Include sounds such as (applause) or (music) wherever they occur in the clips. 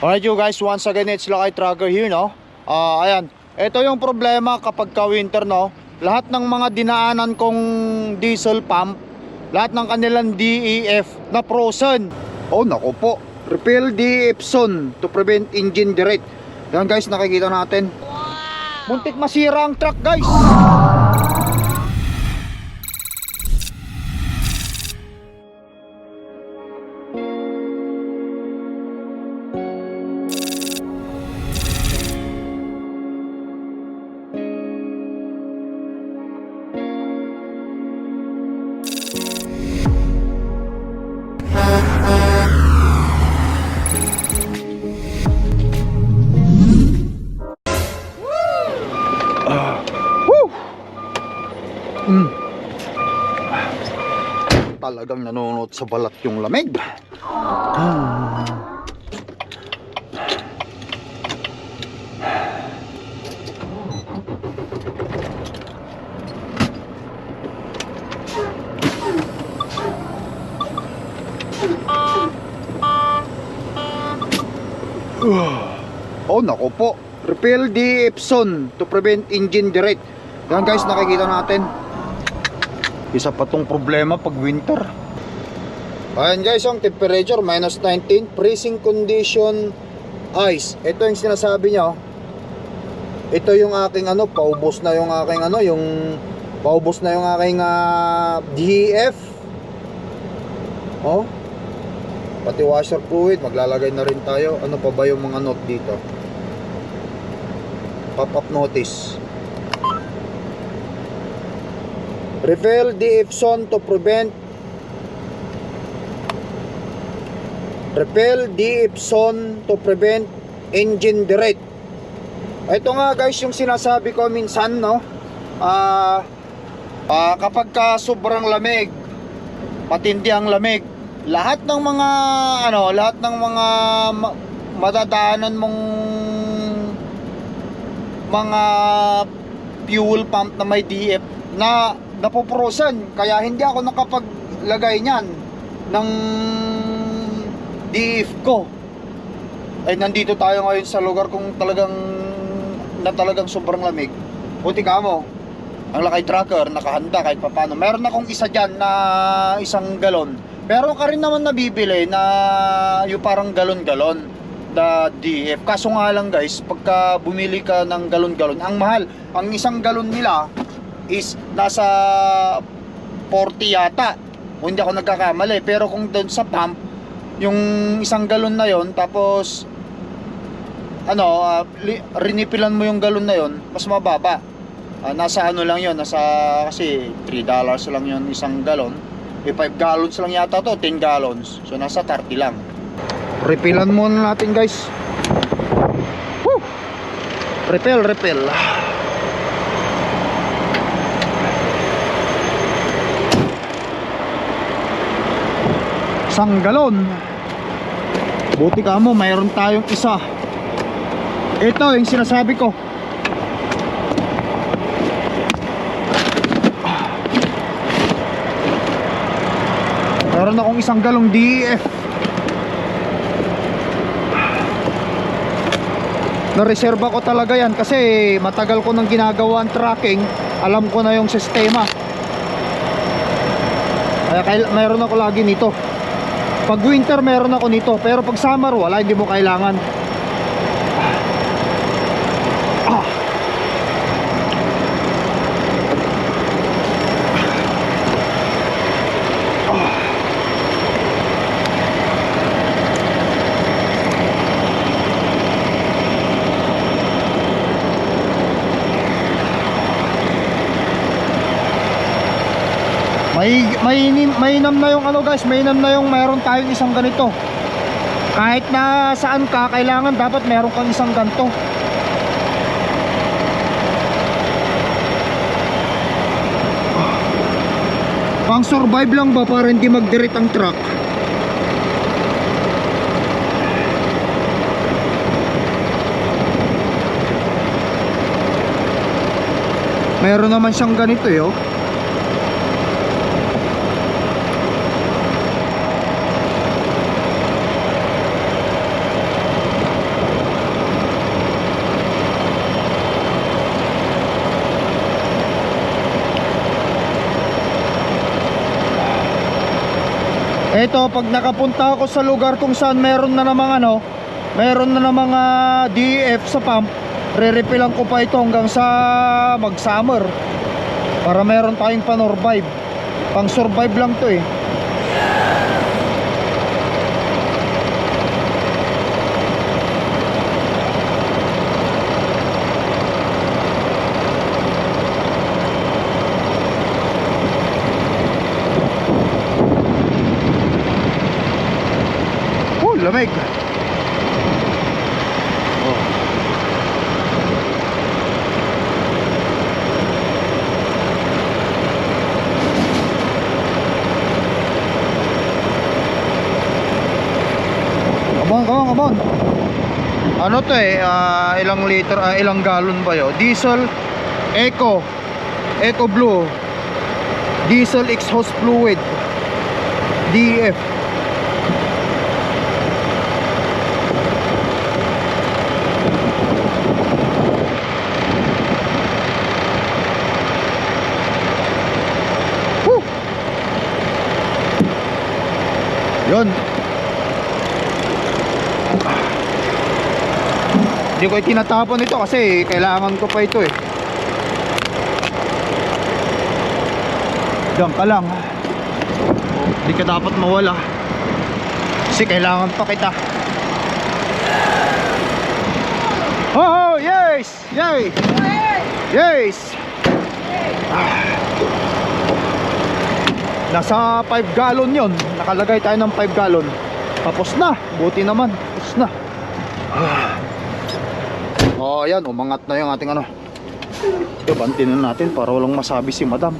Alright you guys, once again it's Lakay Tracker here no? Ah, Ayan, ito yung problema kapag ka winter no? Lahat ng mga dinaanan kong diesel pump Lahat ng kanilang DEF na frozen. Oh nako po. Refill DEF zone to prevent engine direct. Yan guys, nakikita natin. Muntik masira ang truck guys Mm. Talagang nanonood sa balat yung lamig. Ah. Oh, nako po. Refill the Epson to prevent engine direct. Yan guys, nakikita natin. Isa pa tong problema pag winter. Ayan guys, yung temperature minus 19, freezing condition ice. Ito yung sinasabi niya. oh. Ito yung aking ano, paubos na yung aking ano, yung paubos na yung aking ah, DEF. Oh. Pati washer fluid, maglalagay na rin tayo. Ano pa ba yung mga note dito? Pop-up notice. Refill the Epson to prevent Refill the Epson to prevent engine direct. Ito nga guys yung sinasabi ko minsan no. Ah ah, kapag ka sobrang lamig, matindi ang lamig, lahat ng mga ano, lahat ng mga ma- madadaanan mong mga fuel pump na may DF na napoprosen kaya hindi ako nakapaglagay niyan ng DF ko. Ay nandito tayo ngayon sa lugar kung talagang na talagang sobrang lamig. Buti ka mo ang lakay tracker nakahanda kahit papano. Meron akong isa dyan na isang galon. Pero ka rin naman nabibili na yung parang galon-galon na DF kaso nga lang guys pagka bumili ka ng galon-galon ang mahal ang isang galon nila is nasa 40 yata. Kung hindi ako nagkakamali. Pero kung doon sa pump yung isang galon na yon tapos ano li- rinipilan mo yung galon na yon mas mababa. Ah, nasa ano lang yon nasa kasi 3 dollars lang yon isang galon. Eh 5 gallons lang yata to 10 gallons. So nasa 30 lang. Refilan muna natin guys. Woo! refill refill isang galon. Buti ka mo mayroon tayong isa. Ito yung sinasabi ko. Meron akong isang galong DEF na-reserva ko talaga yan kasi matagal ko nang ginagawa ang tracking. Alam ko na yung sistema. Kaya mayroon ako lagi nito pag winter meron ako nito. Pero pag summer wala hindi mo kailangan May may mainam na yung ano guys, mainam na yung meron tayong isang ganito. Kahit na saan ka, kailangan dapat meron kang isang ganto. Pang survive lang ba para hindi magdirit ang truck? Meron naman siyang ganito eh oh. Eto, pag nakapunta ako sa lugar kung saan meron na namang ano, meron na namang ah, DEF sa pump, re-refillan ko pa ito hanggang sa mag-summer. Para meron tayong panorvive. Pang survive lang to eh. Oh, lamig. Oh. Come on, come on, come on. Ano to eh, ah, ilang liter, ah, ilang galon ba yun? Diesel, Eco, Eco Blue, Diesel exhaust fluid, DEF. Yun. Hindi ko tinatapon ito kasi kailangan ko pa ito eh. Diyan ka lang. Hindi ka dapat mawala. Kasi kailangan pa kita. Oh, oh yes! Yay! Yes! Ah. Nasa 5 gallon yon. Nakalagay tayo ng 5 gallon. Tapos na. Buti naman. Tapos na. Ah. Oh, ayan. Umangat na yung ating ano. Ito, bantin na natin para walang masabi si madam.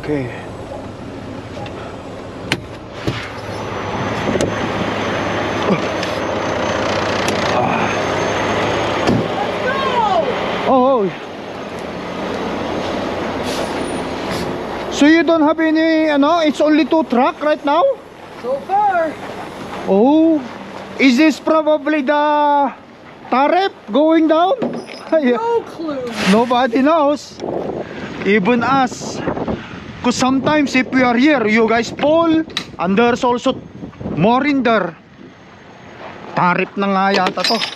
Okay. Oh, oh. So you don't have any, ano, it's only two truck right now? So far, Oh, is this probably the tariff going down? (laughs) no clue. Nobody knows. Even us. Because sometimes if we are here, you guys fall, and there's also more in there. Tariff na nga yata to. (sighs)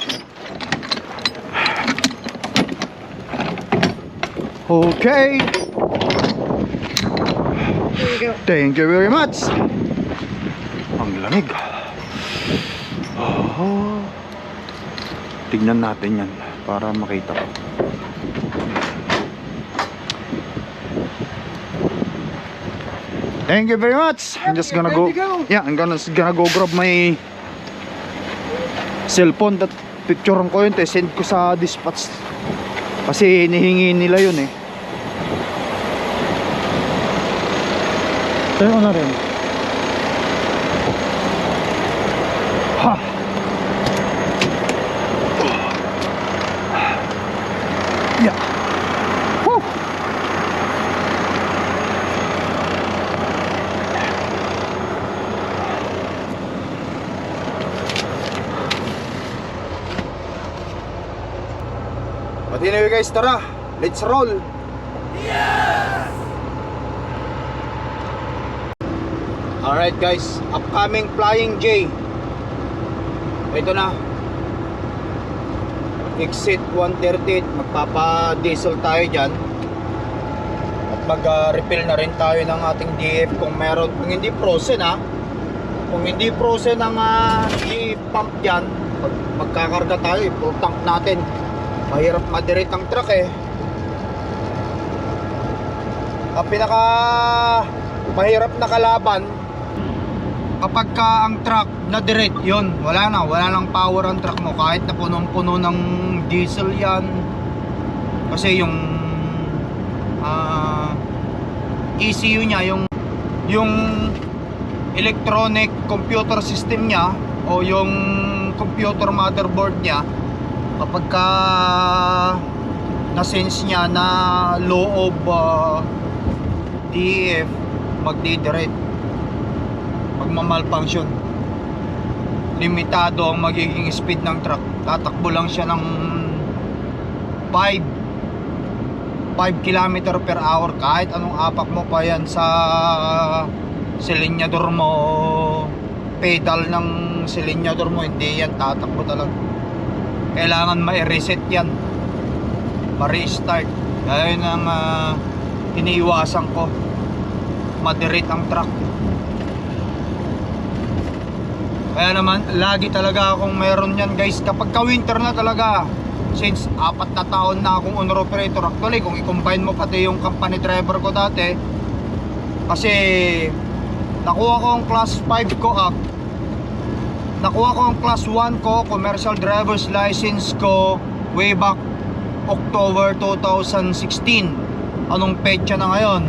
Okay. Thank you very much. Lamig. Oh. Tignan natin yan para makita ko. Thank you very much. I'm just gonna go. Yeah, I'm gonna gonna go grab my cellphone that picturean ko yun, te, send ko sa dispatch. Kasi hinihingi nila yun eh. Tayo na rin. Tara. Let's roll. Alright guys, upcoming Flying J. Ito na. Exit 130, magpapa-diesel tayo dyan. At mag-refill na rin tayo ng ating DF kung meron. Kung hindi frozen ha. Kung hindi frozen ang uh, i-pump dyan, mag magkakarga tayo, full tank natin. Mahirap madirect ang truck eh. Ang pinaka mahirap na kalaban kapag ka ang truck na direct yon wala na. Wala nang power ang truck mo. Kahit na punong-puno ng diesel yan. Kasi yung ah, ECU niya yung yung electronic computer system niya o yung computer motherboard niya kapag ka na-sense niya na low of ah, DEF magdi-direct. Pagmamalfunction limitado ang magiging speed ng truck. Tatakbo lang siya ng 5 5 km per hour. Kahit anong apak mo pa yan sa silinyador mo pedal ng silinyador mo hindi yan tatakbo talaga kailangan ma-reset yan. Ma-restart. Kaya yun ang ah, iniiwasan ko. Moderate ang truck. Kaya naman lagi talaga akong meron yan guys. Kapag ka winter na talaga since apat na taon na akong owner operator actually kung i-combine mo pati yung company driver ko dati kasi nakuha ko ang class 5 ko up nakuha ko ang class 1 ko commercial driver's license ko way back October 2016 anong petsa na ngayon?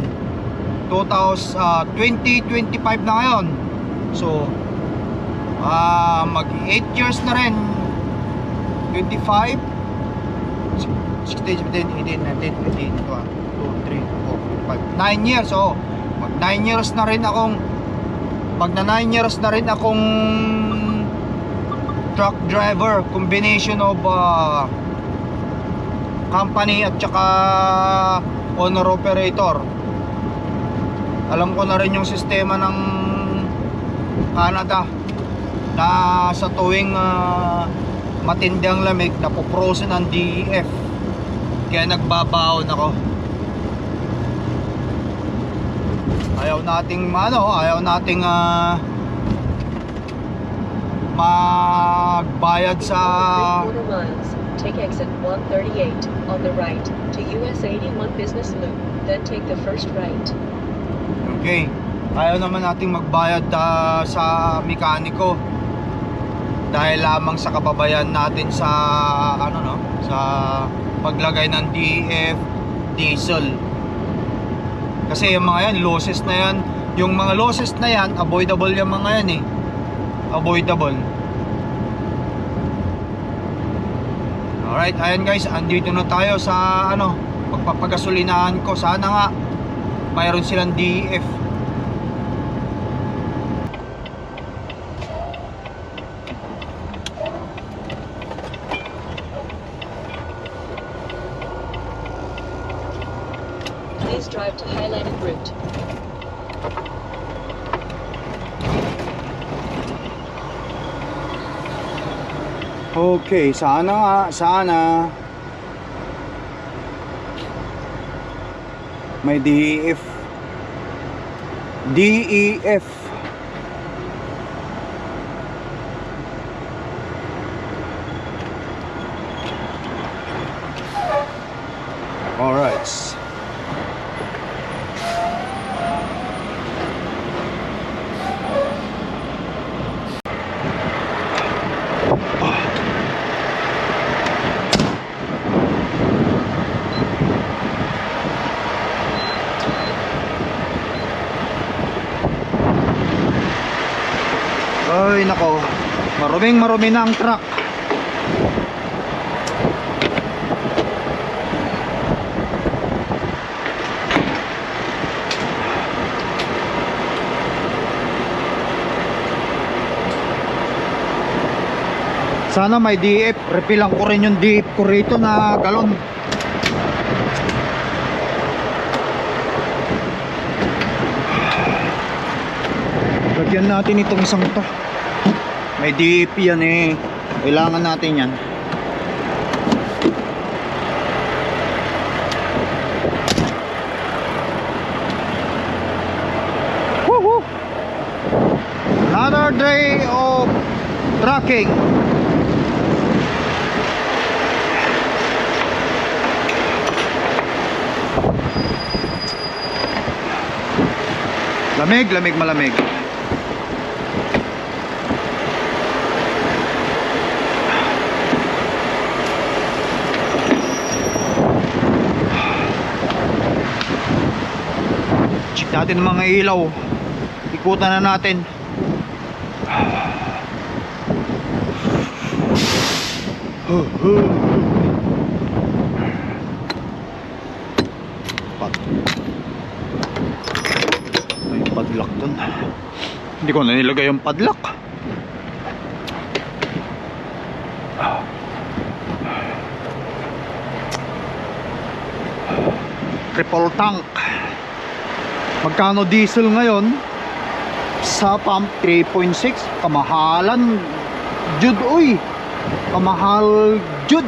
2000, ah, 2025 na ngayon. So ah mag 8 years na rin. 25 16, 17, 18, 19, 20, 2, 3, 4, 5 9 years oh mag 9 years na rin akong mag na 9 years na rin akong truck driver combination of ah, company at saka owner operator. Alam ko na rin yung sistema ng Canada na sa tuwing ah, matindi ang lamig napoprosen ng DEF kaya nagbabaon ako. Ayaw nating ano ayaw nating ah, magbayad sa. Take exit 138 on the right to US 81 Business Loop. Then take the first right. Okay. Ayaw naman nating magbayad ah, sa mekaniko. Dahil lamang sa kababayan natin sa ano no, sa paglagay ng DEF diesel. Kasi yung mga yan, losses na yan. Yung mga losses na yan, avoidable yung mga yan eh. Avoidable. Alright, ayan guys, andito na tayo sa ano, pagpapagasolinahan ko. Sana nga mayroon silang DEF. Please drive to highlighted route. Okay, sana nga, sana may DEF. DEF. Alright. Ay nako, maruming marumi na ang truck. Sana may DF, repilan ko rin yung DF ko rito na galon. Lagyan natin itong isang to. May DP yan eh. Kailangan natin yan. Woohoo! Another day of trucking. Lamig, lamig, malamig. Natin mga ilaw. Ikutan na natin. Pat. May padlock dun. Hindi ko na nilagay yung padlock. triple tank magkano diesel ngayon? Sa pump 3.6 kamahalan jud uy. Kamahal jud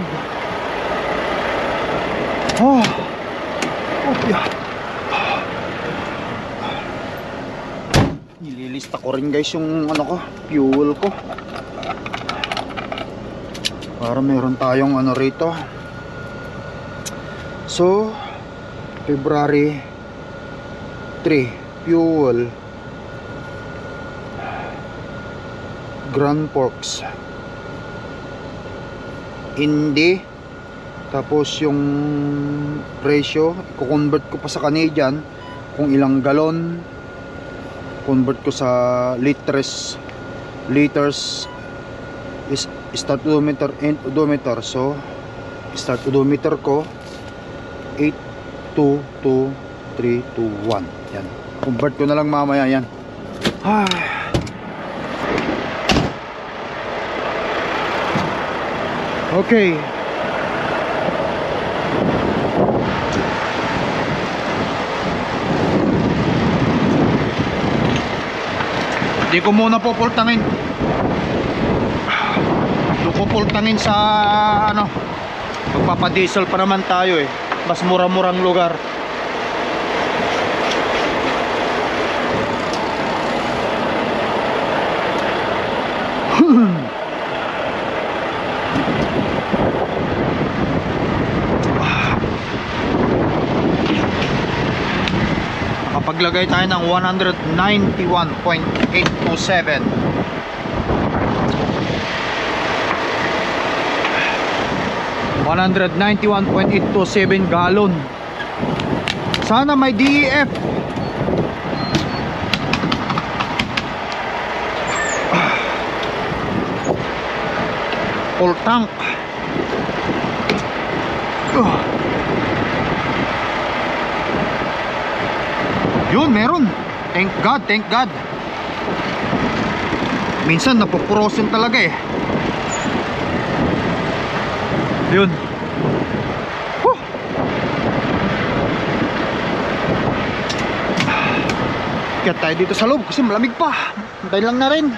oh. Oh yeah. nililista ko rin guys yung ano ko fuel ko. Para meron tayong ano rito. So February 3 fuel. Grand Forks. Hindi. Tapos yung ratio i-convert ko pa sa Canadian kung ilang galon convert ko sa liters. Liters is start odometer and odometer. So start odometer ko 8 2 2 3 2 1 yan convert ko na lang mamaya yan ay okay Hindi ko muna pupultangin. Hindi ko pultangin sa ano. Magpapadiesel pa naman tayo eh. Mas mura-murang lugar. Nakapaglagay tayo ng 191.827 191.827 gallon. Sana may DEF Full tank Yun, meron. Thank God, thank God. Minsan napoprosen talaga eh. Yun. Huh. Kaya tayo dito sa loob kasi malamig pa. Antay lang na rin.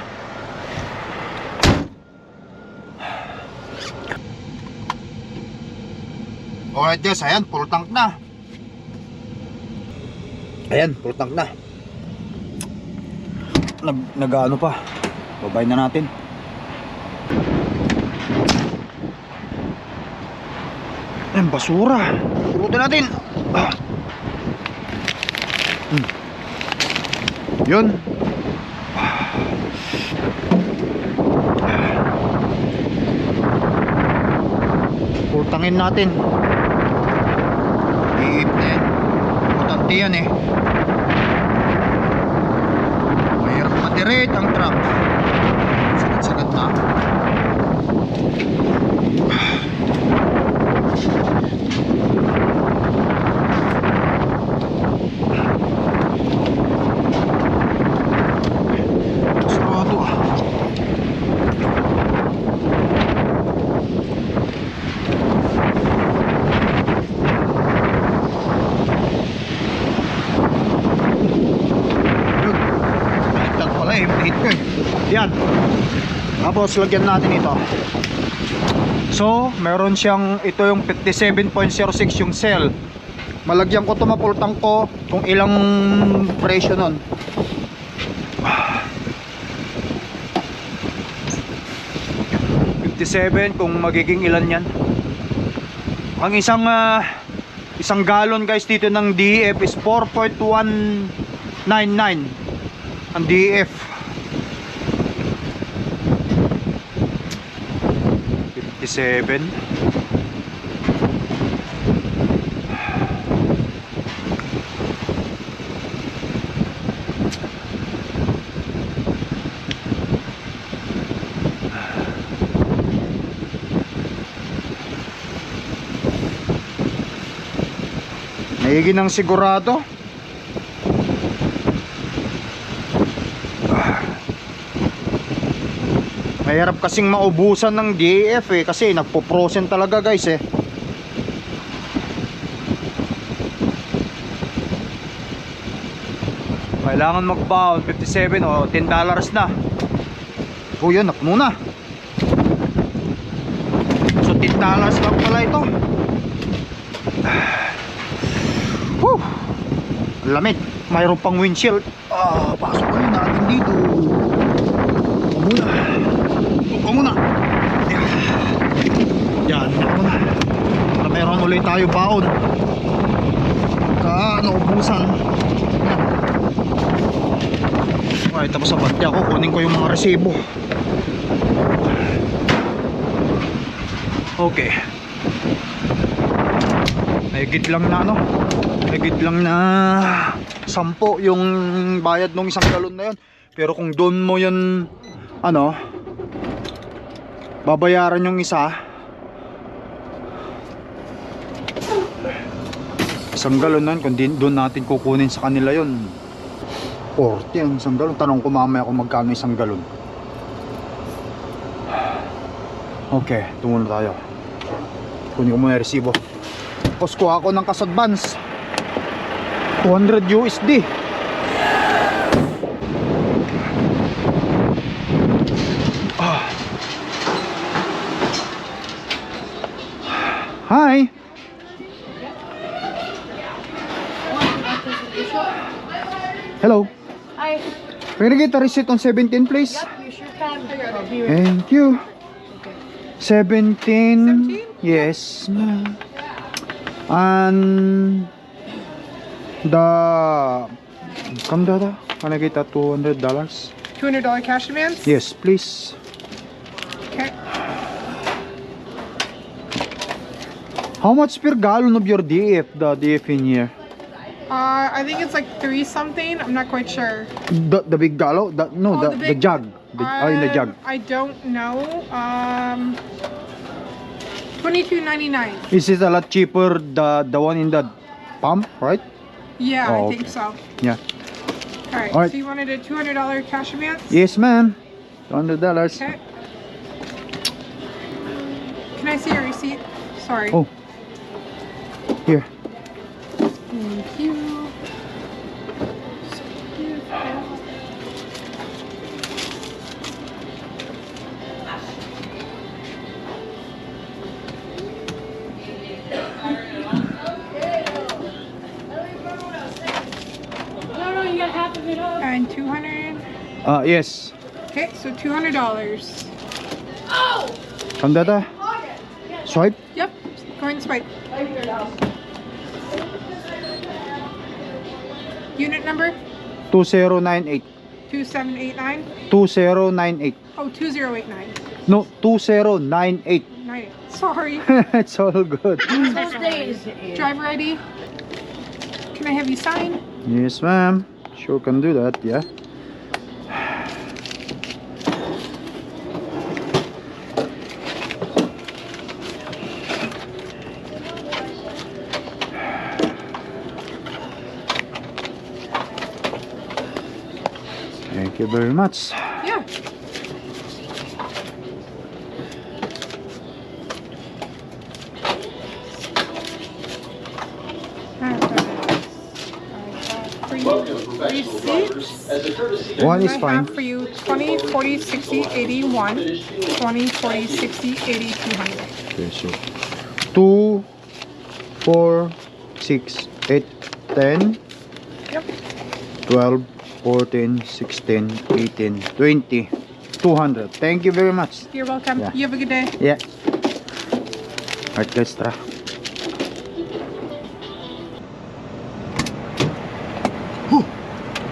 Alright guys, ayan, full tank na. Ayan, full tank na. Nag, nag-ano pa. Babay na natin. Ayan, basura. Pulutan natin. Ah. Hmm. Yun. Putangin natin. Iip na yan. Importante yan eh. Mahirap matirate ang truck. Sagat-sagat na. Sarado ah. Yun. Baliktad pala eh. Plate ko eh. Yan. Tapos lagyan natin ito. So, meron siyang, ito yung 57.06 yung cell. Malagyan ko ito mapultang ko kung ilang presyo nun. Fifty-seven kung magiging ilan yan. Ang isang ah, isang galon guys dito ng DEF is 4.199 ang DEF 57 Maigi ng sigurado. Mahirap kasing maubusan ng DAF eh kasi nagpo-prosen talaga guys eh. Kailangan mag-bound 57 o oh, 10 dollars na. O oh, yun, up muna. So 10 dollars lang pala ito. (sighs) Whew! Lamig. Mayroon pang windshield. Ah, pasok kayo natin dito. Tayo baon. Ka, naubusan. Okay, tapos sa bante ako, kunin ko yung mga resibo. Okay. Mahigit lang na ano? Mahigit lang na sampo yung bayad ng isang galon na yun. Pero kung doon mo yan ano babayaran yung isa isang galon na yun kung doon natin kukunin sa kanila yun. 40 ang isang galon. Tanong ko mamaya kung magkano isang galon. Okay na tayo. Kunin ko muna yung resibo. Tapos kuha ko ng cash advance 200 USD Can I get a receipt on 17 please? Thank you 17 Yes And The Come dada Can I get a $200? $200 cash advance? Yes please Okay. How much per gallon of your DF the DF in here? Uh, I think it's like three something. I'm not quite sure. The, the big gallon? The, no, Oh, the, the the, jug. The, oh, in the Um, jug. I don't know. Um, twenty-two ninety-nine. Is a lot cheaper the the one in the pump, right? Yeah, Oh, I think so. Yeah. All right. All right. So you wanted a two hundred dollar cash advance? Yes, ma'am. Two hundred dollars. Okay. Can I see your receipt? Sorry. Oh. Here. Thank you. And 200. Uh, yes. Okay, so $200. Oh! Come dada. Swipe. Yep, go ahead and swipe. Unit number 2098. 2789. 2098. Oh, 2089. No, 2098. Nine- Sorry. (laughs) it's all good. Driver ID. Can I have you sign? Yes, ma'am. Sure can do that, yeah. Thank you very much. Yeah. Receipts. One is I fine. have for you 20, 40, 60, 81, 20, 40, 60, 80, 200. Okay, so 2, 4, 6, 8, 10, Yep. 12, 14, 16, 18, 20, 200. Thank you very much. You're welcome. Yeah. You have a good day. Yeah. Alright guys, tara.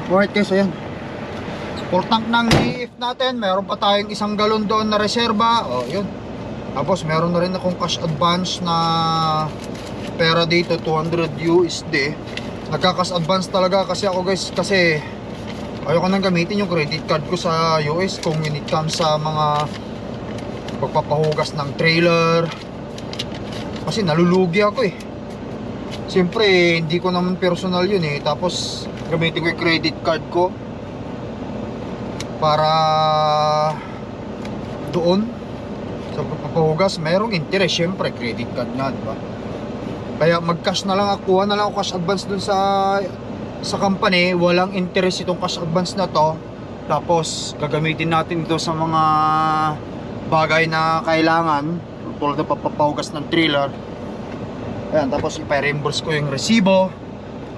Alright guys, ayan. Full tank ng DF natin. Meron pa tayong isang galon doon na reserba. O, yun. Tapos meron na rin akong cash advance na pera dito, 200 USD. Nagka-cash advance talaga kasi ako guys, kasi ayoko nang gamitin yung credit card ko sa US kung when it comes sa mga pagpapahugas ng trailer kasi nalulugi ako eh siyempre hindi ko naman personal yun eh tapos gamitin ko yung credit card ko para doon sa pagpapahugas merong interest siyempre credit card nga diba kaya mag cash na lang ako kuha na lang ako cash advance dun sa sa company, walang interest itong cash advance na to. Tapos gagamitin natin ito sa mga bagay na kailangan tulad ng papapahugas ng trailer. Ayan, tapos ipa-reimburse ko yung resibo.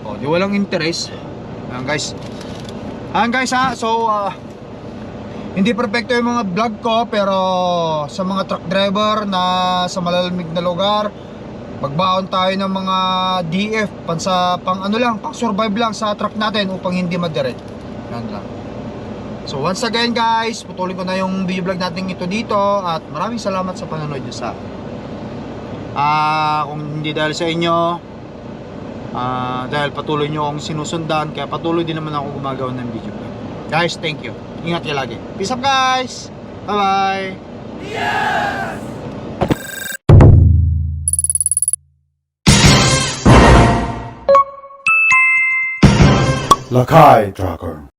O, di walang interest. Ayan guys. Ayan guys ha, so ah, hindi perfecto yung mga vlog ko pero sa mga truck driver na sa malalamig na lugar magbaon tayo ng mga DF pansa pang ano lang, pang survive lang sa truck natin upang hindi madirect. Yan lang. So once again guys, putulin ko na yung video vlog natin ito dito at maraming salamat sa panonood nyo sa Ah, kung hindi dahil sa inyo ah, dahil patuloy nyo akong sinusundan kaya patuloy din naman ako gumagawa ng video. Guys, thank you. Ingat kayo lagi. Peace up guys. Bye-bye. Lakai Tracker.